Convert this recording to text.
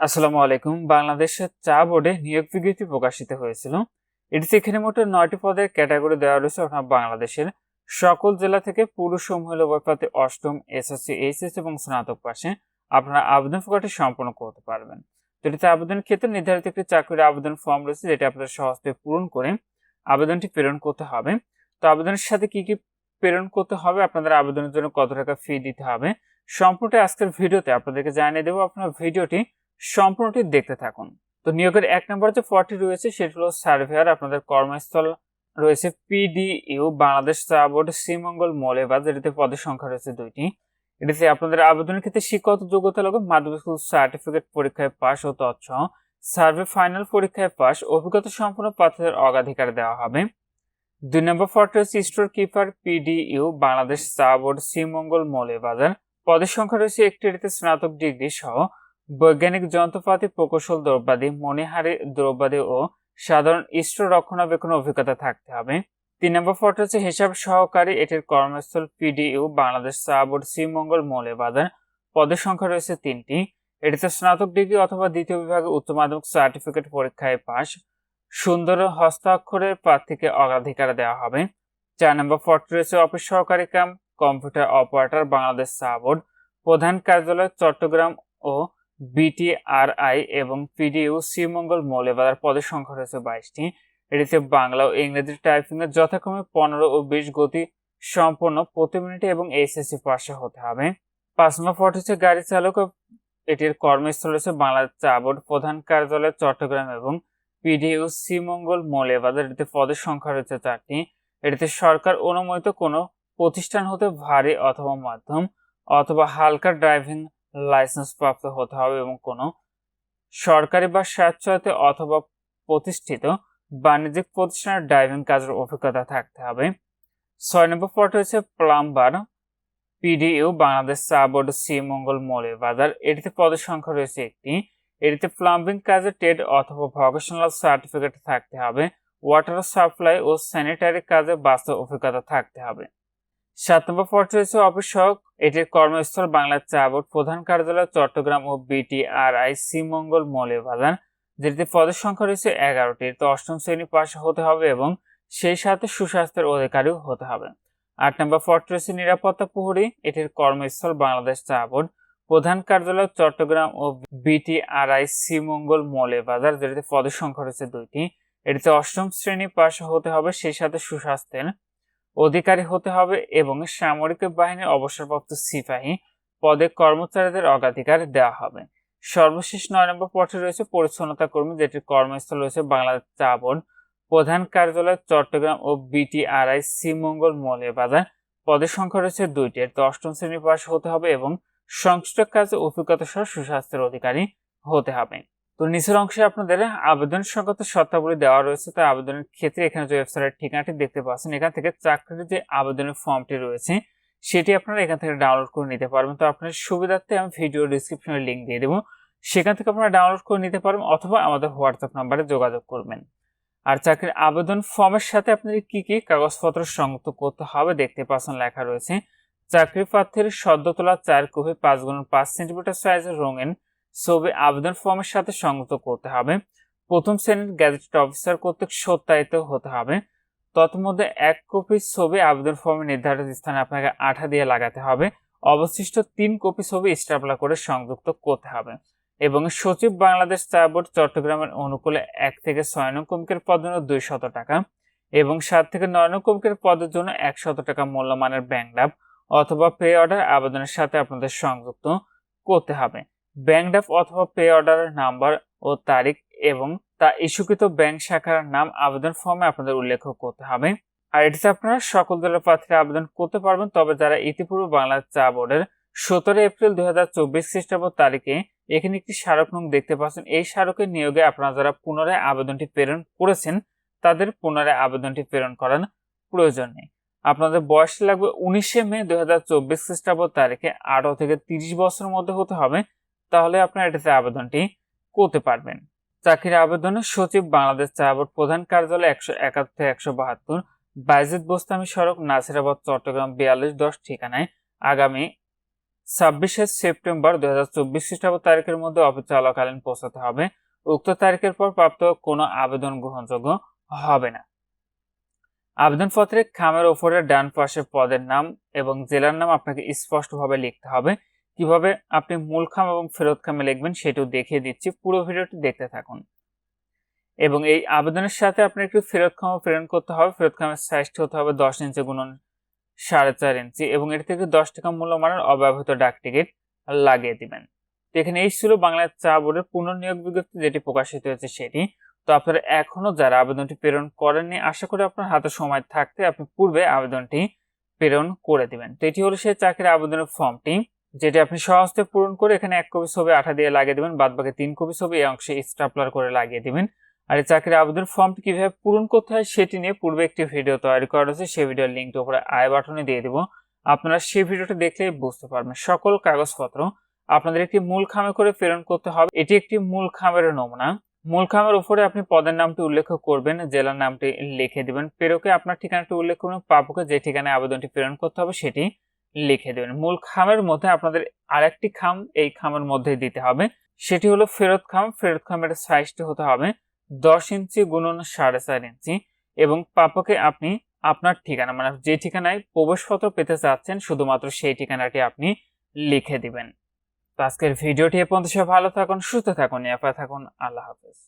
আসসালামু আলাইকুম। বাংলাদেশের চা বোর্ডে নিয়োগ বিজ্ঞপ্তি প্রকাশিত হয়েছিল। এটিতে এখানে মোট নয়টি পদের ক্যাটাগরি দেওয়া রয়েছে অর্থাৎ বাংলাদেশের সকল জেলা থেকে পুরুষ ও মহিলা উভয় অষ্টম এসএসসি এইচএস এবং স্নাতক পাশে আপনারা আবেদন প্রকারটি সম্পন্ন করতে পারবেন। তো এটিতে আবেদনের ক্ষেত্রে নির্ধারিত একটি চাকরির আবেদন ফর্ম রয়েছে যেটি আপনাদের সহজে পূরণ করে আবেদনটি প্রেরণ করতে হবে। তো আবেদনের সাথে কি কি প্রেরণ করতে হবে, আপনাদের আবেদনের জন্য কত টাকা ফি দিতে হবে সম্পূর্ণ আজকের ভিডিওতে আপনাদেরকে জানিয়ে দেবো। আপনার ভিডিওটি সম্পূর্ণটি দেখতে থাকুন। তো নিয়োগের এক নম্বর যে পদটি রয়েছে, সেটি হলো সার্ভেয়ার, আপনাদের কর্মস্থল রয়েছে পিডিইউ, বাংলাদেশ চা বোর্ড শ্রীমঙ্গল মৌলেবাদ এটিতে পদের সংখ্যা রয়েছে দুইটি। এটিতে আপনাদের আবেদনের ক্ষেত্রে শিক্ষাগত যোগ্যতা লোক মাধ্যমিক স্কুল সার্টিফিকেট পরীক্ষায় পাশ ও তৎসহ সার্ভে ফাইনাল পরীক্ষায় পাশ, অভিজ্ঞতা সম্পন্ন প্রার্থীদের অগ্রাধিকার দেওয়া হবে। দুই নম্বর পদটি হচ্ছে স্টোর কিপার, পিডিইউ, বাংলাদেশ চা বোর্ড শ্রীমঙ্গল মৌলেবাজার পদের সংখ্যা রয়েছে একটি, এটিতে স্নাতক ডিগ্রি সহ বৈজ্ঞানিক যন্ত্রপাতি, প্রকৌশল দ্রব্যাদি, মণিহারি দ্রব্যাদি ও সাধারণ ইস্ট রক্ষণাবেক্ষণ অভিজ্ঞতা থাকতে হবে। তিন নম্বর ফটো হচ্ছে হিসাব সহকারী। এটির কর্মস্থল পিডিইউ, বাংলাদেশ চা বোর্ড শ্রীমঙ্গল মৌলেবাজার পদের সংখ্যা রয়েছে তিনটি। এটিতে স্নাতক ডিগ্রি অথবা দ্বিতীয় বিভাগে উচ্চ মাধ্যমিক সার্টিফিকেট পরীক্ষায় পাশ। সুন্দর হস্তাক্ষরের প্রার্থীকে অগ্রাধিকার দেওয়া হবে। চার নম্বর ফটো রয়েছে অফিস সহকারী কাম, কম্পিউটার অপারেটর, বাংলাদেশ চা বোর্ড প্রধান কার্যালয়, চট্টগ্রাম ও বিটিআরআই এবং পিডিইউ শ্রীমঙ্গল মৌলেবাজার পদের সংখ্যা রয়েছে বাইশটি। এটিতে বাংলা ও ইংরেজি টাইপিং এর যথাক্রমে পনেরো ও বিশ গতি সম্পন্ন প্রতি মিনিটে এবং এইচএসসি পাশে হতে হবে। পাঁচ নম্বর পদ হচ্ছে গাড়ি চালক এটির কর্মস্থল রয়েছে বাংলাদেশ চা বোর্ড প্রধান কার্যালয় চট্টগ্রাম এবং পিডিইউ শ্রীমঙ্গল মৌলেবাজার। এটিতে পদের সংখ্যা রয়েছে চারটি। এটিতে সরকার অনুমোদিত কোনো প্রতিষ্ঠান হতে ভারী অথবা মাধ্যম অথবা হালকা ড্রাইভিং লাইসেন্স প্রাপ্ত হতে হবে এবং কোনো সরকারি বা স্বেচ্ছায়তে অথবা প্রতিষ্ঠিত বাণিজ্যিক প্রতিষ্ঠানের ড্রাইভিং কাজের অভিজ্ঞতা থাকতে হবে। ছয় নম্বর পদ হচ্ছে প্লাম্বার পিডিইউ বাংলাদেশ চা বোর্ড, শ্রীমঙ্গল মৌলে বাজার এটিতে পদের সংখ্যা রয়েছে একটি। এটিতে প্লাম্বিং কাজে ট্রেড অথবা ভকেশনাল সার্টিফিকেট থাকতে হবে। ওয়াটার সাপ্লাই ও স্যানিটারি কাজে বাস্তব অভিজ্ঞতা থাকতে হবে। সাত নম্বর পদ রয়েছে অফিস এটির কর্মস্থল বাংলা চা বোর্ড প্রধান কার্যালয় চট্টগ্রাম ও বিটিআরআই শ্রীমঙ্গল মৌলভীবাজার যেটিতে পদের সংখ্যা রয়েছে এগারোটি। তো অষ্টম শ্রেণি পাশ হতে হবে এবং সেই সাথে সুস্বাস্থ্যের অধিকারীও হতে হবে। আট নম্বর পদ রয়েছে নিরাপত্তা প্রহরী। এটির কর্মস্থল বাংলাদেশ চা বোর্ড প্রধান কার্যালয় চট্টগ্রাম ও বিটিআরআই শ্রীমঙ্গল মৌলভীবাজার যেটিতে পদের সংখ্যা রয়েছে দুইটি। এটিতে অষ্টম শ্রেণি পাশ হতে হবে, সেই সাথে সুস্বাস্থ্যের অধিকারী হতে হবে এবং সামরিক বাহিনীর অবসরপ্রাপ্ত সিপাহী পদে কর্মচারীদের অগ্রাধিকার দেওয়া হবে। সর্বশেষ নয় নম্বর পথে রয়েছে পরিচ্ছন্নতা কর্মী, যেটির কর্মস্থল রয়েছে বাংলাদেশ চা বোর্ড প্রধান কার্যালয়, চট্টগ্রাম ও বিটিআরআই শ্রীমঙ্গল মৌলবাজার পদের সংখ্যা রয়েছে দুইটি। তো অষ্টম শ্রেণি পাশ হতে হবে এবং সংশ্লিষ্ট কাজে অভিজ্ঞতা সহ সুস্বাস্থ্যের অধিকারী হতে হবে। তো নিচের অংশে আপনাদের আবেদন সংক্রান্ত শর্তাবলী দেওয়া রয়েছে। তাই আবেদনের ক্ষেত্রে এখানে যে ওয়েবসাইটের ঠিকানাটি দেখতে পাচ্ছেন, এখান থেকে চাকরির যে আবেদনের ফর্মটি রয়েছে, সেটি আপনারা এখান থেকে ডাউনলোড করে নিতে পারবেন। তো আপনার সুবিধার্থে আমি ভিডিও ডিসক্রিপশনে লিঙ্ক দিয়ে দেবো। সেখান থেকে আপনারা ডাউনলোড করে নিতে পারবেন অথবা আমাদের হোয়াটসঅ্যাপ নাম্বারে যোগাযোগ করবেন। আর চাকরির আবেদন ফর্মের সাথে আপনাদের কি কি কাগজপত্র সংযুক্ত করতে হবে দেখতে পাচ্ছেন লেখা রয়েছে চাকরি প্রার্থীর সদ্য তোলা চার কপি পাঁচ গুণ পাঁচ সেন্টিমিটার সাইজের রঙিন ছবি আবেদন ফর্মের সাথে সংযুক্ত করতে হবে। প্রথম শ্রেণির গ্যাজেটেড অফিসার কর্তৃক সত্যায়িত হতে হবে। তৎমধ্যে এক কপি ছবি আবেদন ফর্মে নির্ধারিত স্থানে আপনাকে আঠা দিয়ে লাগাতে হবে। অবশিষ্ট তিন কপি ছবি স্টাপলা করে সংযুক্ত করতে হবে। এবং সচিব বাংলাদেশ চা বোর্ড চট্টগ্রামের অনুকূলে এক থেকে ছয় নং কমিকের পদের জন্য দুই শত টাকা এবং সাত থেকে নয় নং কমিকের পদের জন্য একশত টাকা মূল্যমানের ব্যাংক লাভ অথবা পে অর্ডার আবেদনের সাথে আপনাদের সংযুক্ত করতে হবে। ব্যাংক ড্রাফ অথবা পে অর্ডারের নাম্বার ও তারিখ এবং তা ইস্যুকৃত ব্যাংক শাখার নাম আবেদন ফর্মে আপনাদের উল্লেখ করতে হবে। আর এটিতে আপনারা সকল দলের প্রার্থীরা আবেদন করতে পারবেন, তবে যারা ইতিপূর্বে বাংলা চা বোর্ডের সতেরো এপ্রিল দুই হাজার চব্বিশ খ্রিস্টাব্দ তারিখে এখানে একটি স্মারক নং দেখতে পাচ্ছেন। এই স্মারকের নিয়োগে আপনারা যারা পুনরায় আবেদনটি প্রেরণ করেছেন, তাদের পুনরায় আবেদনটি প্রেরণ করার প্রয়োজন নেই। আপনাদের বয়স লাগবে উনিশে মে দুই হাজার চব্বিশ খ্রিস্টাব্দ তারিখে আঠারো থেকে তিরিশ বছরের মধ্যে হতে হবে। তাহলে আপনারা এটাতে আবেদনটি করতে পারবেন। চাকরির আবেদনের সচিব বাংলাদেশ চা বোর্ড প্রধান কার্যালয় একশো একাত্তর একশো বাহাত্তর, বাইজিদ বোস্তামি সড়ক, নাসিরাবাদ, চট্টগ্রাম বিয়াল্লিশ দশ ঠিকানায়। আগামী ছাব্বিশে সেপ্টেম্বর দুই হাজার চব্বিশ খ্রিস্টাব্দ তারিখের মধ্যে অফিস চলাকালীন পৌঁছাতে হবে। উক্ত তারিখের পর প্রাপ্ত কোনো আবেদন গ্রহণযোগ্য হবে না। আবেদনপত্রে খামের ওপরে ডান পাশে পদের নাম এবং জেলার নাম আপনাকে স্পষ্টভাবে লিখতে হবে। কীভাবে আপনি মূল খাম এবং ফেরত খামে লিখবেন সেটিও দেখিয়ে দিচ্ছি। পুরো ভিডিওটি দেখতে থাকুন। এবং এই আবেদনের সাথে আপনার একটু ফেরত খামও প্রেরণ করতে হবে। ফেরত খামের সাইজটি হতে হবে দশ ইঞ্চি গুণন সাড়ে চার ইঞ্চি এবং এর থেকে দশ টাকা মূল্যমানের অব্যবহৃত ডাক টিকিট লাগিয়ে দিবেন। তো এখানে এই ছিল বাংলার চা বোর্ডের পুনর্নিয়োগ বিজ্ঞপ্তি যেটি প্রকাশিত হয়েছে সেটি। তো আপনারা এখনও যারা আবেদনটি প্রেরণ করেননি, আশা করি আপনার হাতে সময় থাকতে আপনি পূর্বে আবেদনটি প্রেরণ করে দিবেন। তো এটি হলো সেই চাকরির আবেদনের ফর্মটি যেটি আপনি সহজে পূরণ করে এখানে এক কপি ছবি আঠা দিয়ে লাগিয়ে দেবেন, বাদ বাকি তিন কপি ছবি এই অংশে স্টাপলার করে লাগিয়ে দিবেন। আর এই চাকরির আবেদন ফর্মটি কীভাবে পূরণ করতে হয় সেটি নিয়ে পূর্বে একটি ভিডিও তৈরি করা রয়েছে, সেই ভিডিওর লিঙ্কটি উপরে আই বাটনে দিয়ে দেবো। আপনারা সেই ভিডিওটি দেখলেই বুঝতে পারবেন। সকল কাগজপত্র আপনাদের একটি মূল খামে করে প্রেরণ করতে হবে। এটি একটি মূল খামের নমুনা। মূল খামের উপরে আপনি পদের নামটি উল্লেখ করবেন, জেলার নামটি লিখে দিবেন। প্রেরকে আপনার ঠিকানাটি উল্লেখ করবেন প্রাপকে যে ঠিকানায় আবেদনটি প্রেরণ করতে হবে সেটি লিখে দেবেন। মূল খামের মধ্যে আপনাদের আরেকটি খাম এই খামের মধ্যে দিতে হবে। সেটি হলো ফেরত খাম। ফেরত খামের সাইজটি হতে হবে দশ ইঞ্চি গুণন সাড়ে চার ইঞ্চি এবং প্রাপকে আপনি আপনার ঠিকানা মানে যে ঠিকানায় প্রবেশপত্র পেতে চাচ্ছেন, শুধুমাত্র সেই ঠিকানাটি আপনি লিখে দিবেন। তো আজকের ভিডিওটি এ পর্যন্ত। ভালো থাকুন, সুস্থ থাকুন এফআই থাকুন। আল্লাহ হাফেজ।